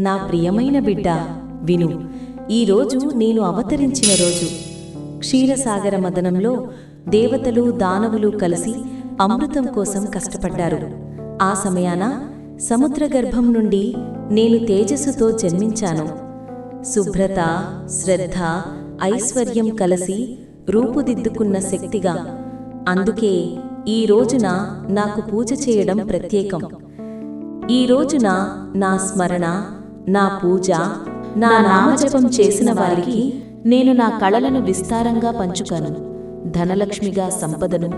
నా ప్రియమైన బిడ్డ విను. ఈరోజు నేను అవతరించిన రోజు. క్షీరసాగర మదనంలో దేవతలు దానవులు కలిసి అమృతం కోసం కష్టపడ్డారు. ఆ సమయాన సముద్రగర్భం నుండి నేను తేజస్సుతో జన్మించాను. శుభ్రత శ్రద్ధ ఐశ్వర్యం కలిసి రూపుదిద్దుకున్న శక్తిగా. అందుకే ఈ రోజున నాకు పూజ చేయడం ప్రత్యేకం. ఈ రోజున నా స్మరణ నా పూజ నా నామజపం చేసిన వారికి నేను నా కళలను విస్తారంగా పంచుకాను. ధనలక్ష్మిగా సంపదను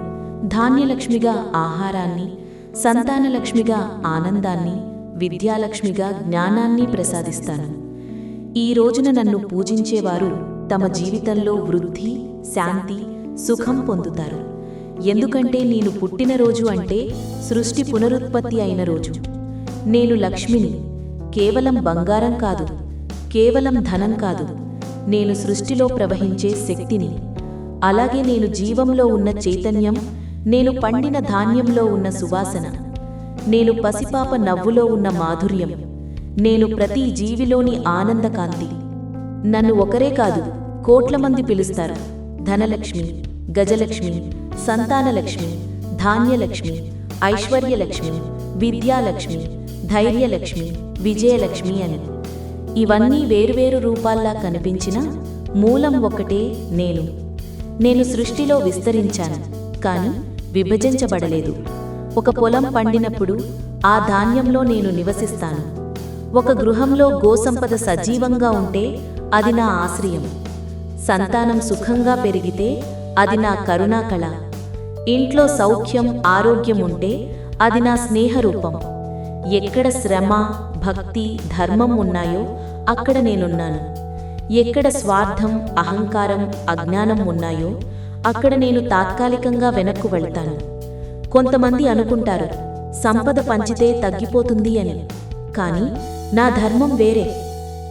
ధాన్యలక్ష్మిగా ఆహారాన్ని సంతానలక్ష్మిగా ఆనందాన్ని విద్యాలక్ష్మిగా జ్ఞానాన్ని ప్రసాదిస్తాను. ఈ రోజున నన్ను పూజించేవారు తమ జీవితంలో వృద్ధి శాంతి సుఖం పొందుతారు. ఎందుకంటే నేను పుట్టినరోజు అంటే సృష్టి పునరుత్పత్తి అయిన రోజు. నేను లక్ష్మిని కేవలం బంగారం కాదు కేవలం ధనం కాదు. నేను సృష్టిలో ప్రవహించే శక్తిని అలాగే నేను జీవంలో ఉన్న చైతన్యం నేను పండిన ధాన్యంలో ఉన్న సువాసన నేను పసిపాప నవ్వులో ఉన్న మాధుర్యం నేను ప్రతి జీవిలోని ఆనందకాంతి. నన్ను ఒకరే కాదు కోట్ల మంది పిలుస్తారు. ధనలక్ష్మి గజలక్ష్మి సంతానలక్ష్మి ధాన్యలక్ష్మి ఐశ్వర్యలక్ష్మి విద్యాలక్ష్మి ధైర్యలక్ష్మి విజయలక్ష్మి అని. ఇవన్నీ వేరువేరు రూపాల్లా కనిపించిన మూలం ఒకటే నేను. నేను సృష్టిలో విస్తరించాను కాని విభజించబడలేదు. ఒక పొలం పండినప్పుడు ఆ ధాన్యంలో నేను నివసిస్తాను. ఒక గృహంలో గోసంపద సజీవంగా ఉంటే అది నా ఆశ్రయం. సంతానం సుఖంగా పెరిగితే అది నా కరుణాకళ. ఇంట్లో సౌఖ్యం ఆరోగ్యం ఉంటే అది నా స్నేహరూపం. ఎక్కడ శ్రమ భక్తి ధర్మం ఉన్నాయో అక్కడ నేనున్నాను. ఎక్కడ స్వార్థం అహంకారం అజ్ఞానం ఉన్నాయో అక్కడ నేను తాత్కాలికంగా వెనక్కు వెళ్తాను. కొంతమంది అనుకుంటారు సంపద పంచితే తగ్గిపోతుంది అని. కానీ నా ధర్మం వేరే.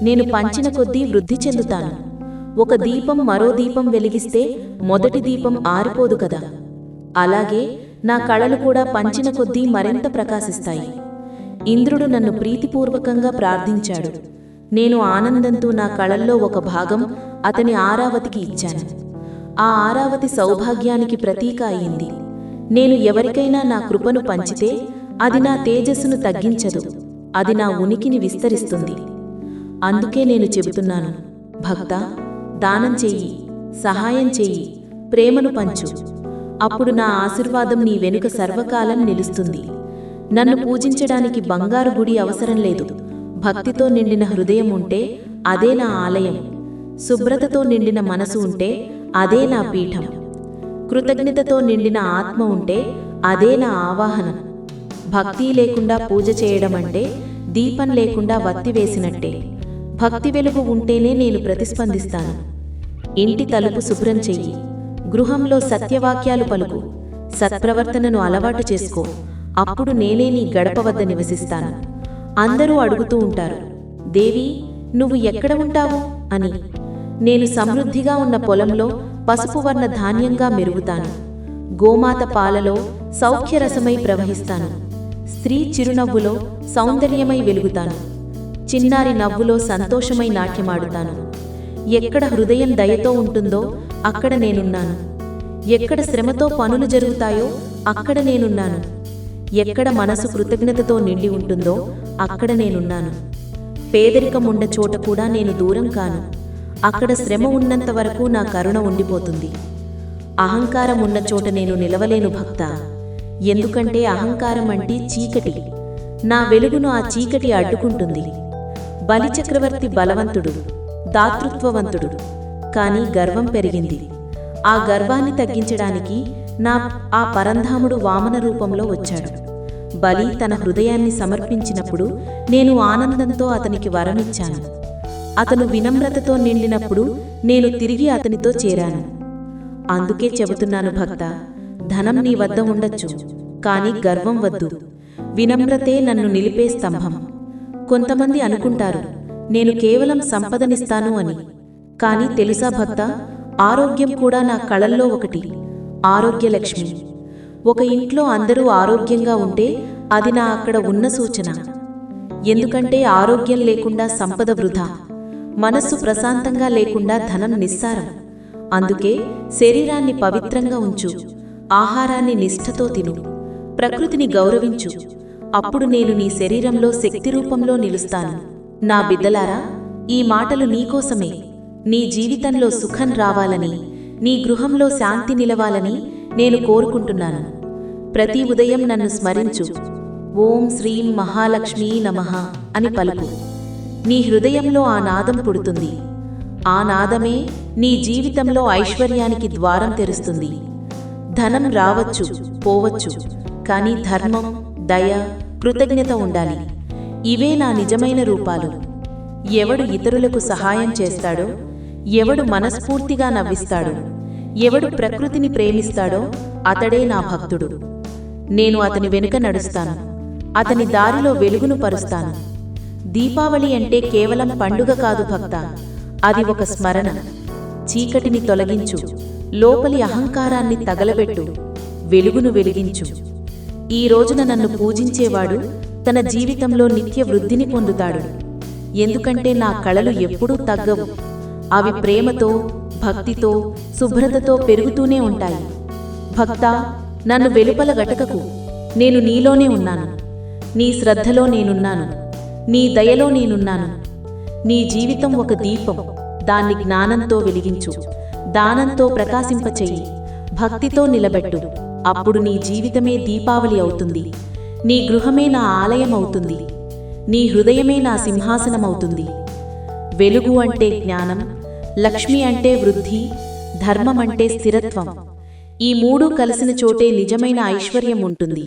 నేను పంచిన కొద్దీ వృద్ధి చెందుతాను. ఒక దీపం మరో దీపం వెలిగిస్తే మొదటి దీపం ఆరిపోదు కదా. అలాగే నా కళలు కూడా పంచిన కొద్దీ మరింత ప్రకాశిస్తాయి. ఇంద్రుడు నన్ను ప్రీతిపూర్వకంగా ప్రార్థించాడు. నేను ఆనందంతో నా కళల్లో ఒక భాగం అతని ఆరావతికి ఇచ్చాను. ఆ ఆరావతి సౌభాగ్యానికి ప్రతీక అయింది. నేను ఎవరికైనా నా కృపను పంచితే అది నా తేజస్సును తగ్గించదు. అది నా ఉనికిని విస్తరిస్తుంది. అందుకే నేను చెబుతున్నాను భక్త దానం చెయ్యి సహాయం చెయ్యి ప్రేమను పంచు. అప్పుడు నా ఆశీర్వాదం నీ వెనుక సర్వకాలం నిలుస్తుంది. నన్ను పూజించడానికి బంగారు గుడి అవసరం లేదు. భక్తితో నిండిన హృదయం ఉంటే అదే నా ఆలయం. శుభ్రతతో నిండిన మనసు ఉంటే అదే నా పీఠం. కృతజ్ఞతతో నిండిన ఆత్మ ఉంటే అదే నా ఆవాహనం. భక్తి లేకుండా పూజ చేయడం అంటే దీపం లేకుండా వత్తి వేసినట్టే. భక్తి వెలుగు ఉంటేనే నేను ప్రతిస్పందిస్తాను. ఇంటి తలుపు శుభ్రం చెయ్యి. గృహంలో సత్యవాక్యాలు పలుకు. సత్ప్రవర్తనను అలవాటు చేసుకో. అప్పుడు నేనే నీ గడప వద్ద నివసిస్తాను. అందరూ అడుగుతూ ఉంటారు దేవి నువ్వు ఎక్కడ ఉంటావు? అని. నేను సమృద్ధిగా ఉన్న పొలంలో పసుపు వర్ణ ధాన్యంగా మెరుగుతాను. గోమాత పాలలో సౌఖ్యరసమై ప్రవహిస్తాను. స్త్రీ చిరునవ్వులో సౌందర్యమై వెలుగుతాను. చిన్నారి నవ్వులో సంతోషమై నాట్యమాడుతాను. ఎక్కడ హృదయం దయతో ఉంటుందో అక్కడ నేనున్నాను. ఎక్కడ శ్రమతో పనులు జరుగుతాయో అక్కడ నేనున్నాను. ఎక్కడ మనసు కృతజ్ఞతతో నిండి ఉంటుందో అక్కడ నేనున్నాను. పేదరికం ఉన్న చోట కూడా నేను దూరం కాను. అక్కడ శ్రమ ఉన్నంత వరకు నా కరుణ ఉండిపోతుంది. అహంకారం ఉన్న చోట నేను నిలవలేను భక్త. ఎందుకంటే అహంకారం అంటే చీకటి. నా వెలుగును ఆ చీకటి అడ్డుకుంటుంది. బలిచక్రవర్తి బలవంతుడు దాతృత్వవంతుడు. కాని గర్వం పెరిగింది. ఆ గర్వాన్ని తగ్గించడానికి నా ఆ పరంధాముడు వామన రూపంలో వచ్చాడు. బలి తన హృదయాన్ని సమర్పించినప్పుడు నేను ఆనందంతో అతనికి వరమిచ్చాను. అతను వినమ్రతతో నిండినప్పుడు నేను తిరిగి అతనితో చేరాను. అందుకే చెబుతున్నాను భక్త ధనం నీ వద్ద ఉండొచ్చు కాని గర్వం వద్దు. వినమ్రతే నన్ను నిలిపే స్తంభం. కొంతమంది అనుకుంటారు నేను కేవలం సంపదనిస్తాను అని. కాని తెలుసా భక్త ఆరోగ్యం కూడా నా కళల్లో ఒకటి ఆరోగ్యలక్ష్మి. ఒక ఇంట్లో అందరూ ఆరోగ్యంగా ఉంటే అది నా అక్కడ ఉన్న సూచన. ఎందుకంటే ఆరోగ్యం లేకుండా సంపద వృధా. మనస్సు ప్రశాంతంగా లేకుండా ధనం నిస్సారం. అందుకే శరీరాన్ని పవిత్రంగా ఉంచు. ఆహారాన్ని నిష్ఠతో తిను. ప్రకృతిని గౌరవించు. అప్పుడు నేను నీ శరీరంలో శక్తి రూపంలో నిలుస్తాను. నా బిడ్డలారా ఈ మాటలు నీకోసమే నీ జీవితంలో సుఖం రావాలని నీ గృహంలో శాంతి నిలవాలని నేను కోరుకుంటున్నాను. ప్రతి ఉదయం నన్ను స్మరించు. ఓం శ్రీం మహాలక్ష్మీ నమ అని పలుకు. నీ హృదయంలో ఆ నాదం పుడుతుంది. ఆ నాదమే నీ జీవితంలో ఐశ్వర్యానికి ద్వారం తెరుస్తుంది. ధనం రావచ్చు పోవచ్చు కానీ ధర్మం దయ కృతజ్ఞత ఉండాలి. ఇవే నా నిజమైన రూపాలు. ఎవడు ఇతరులకు సహాయం చేస్తాడో ఎవడు మనస్ఫూర్తిగా నవ్విస్తాడో ఎవడు ప్రకృతిని ప్రేమిస్తాడో అతడే నా భక్తుడు. నేను అతని వెనుక నడుస్తాను. అతని దారిలో వెలుగును పరుస్తాను. దీపావళి అంటే కేవలం పండుగ కాదు భక్త. అది ఒక స్మరణ. చీకటిని తొలగించు. లోపలి అహంకారాన్ని తగలబెట్టు. వెలుగును వెలిగించు. ఈ రోజున నన్ను పూజించేవాడు తన జీవితంలో నిత్య వృద్ధిని పొందుతాడు. ఎందుకంటే నా కళలు ఎప్పుడూ తగ్గవు. అవి ప్రేమతో భక్తితో శుభ్రతతో పెరుగుతూనే ఉంటాయి. భక్తా నన్ను వెలుపల గటకకు నేను నీలోనే ఉన్నాను. నీ శ్రద్ధలో నేనున్నాను. నీ దయలో నేనున్నాను. నీ జీవితం ఒక దీపం. దాన్ని జ్ఞానంతో వెలిగించు. దానంతో ప్రకాశింపచెయ్యి భక్తితో నిలబెట్టు. అప్పుడు నీ జీవితమే దీపావళి అవుతుంది. నీ గృహమే నా ఆలయం అవుతుంది. నీ హృదయమే నా సింహాసనం అవుతుంది. వెలుగు అంటే జ్ఞానం లక్ష్మి అంటే వృద్ధి ధర్మం అంటే స్థిరత్వం. ఈ మూడు కలిసిన చోటే నిజమైన ఐశ్వర్యం ఉంటుంది.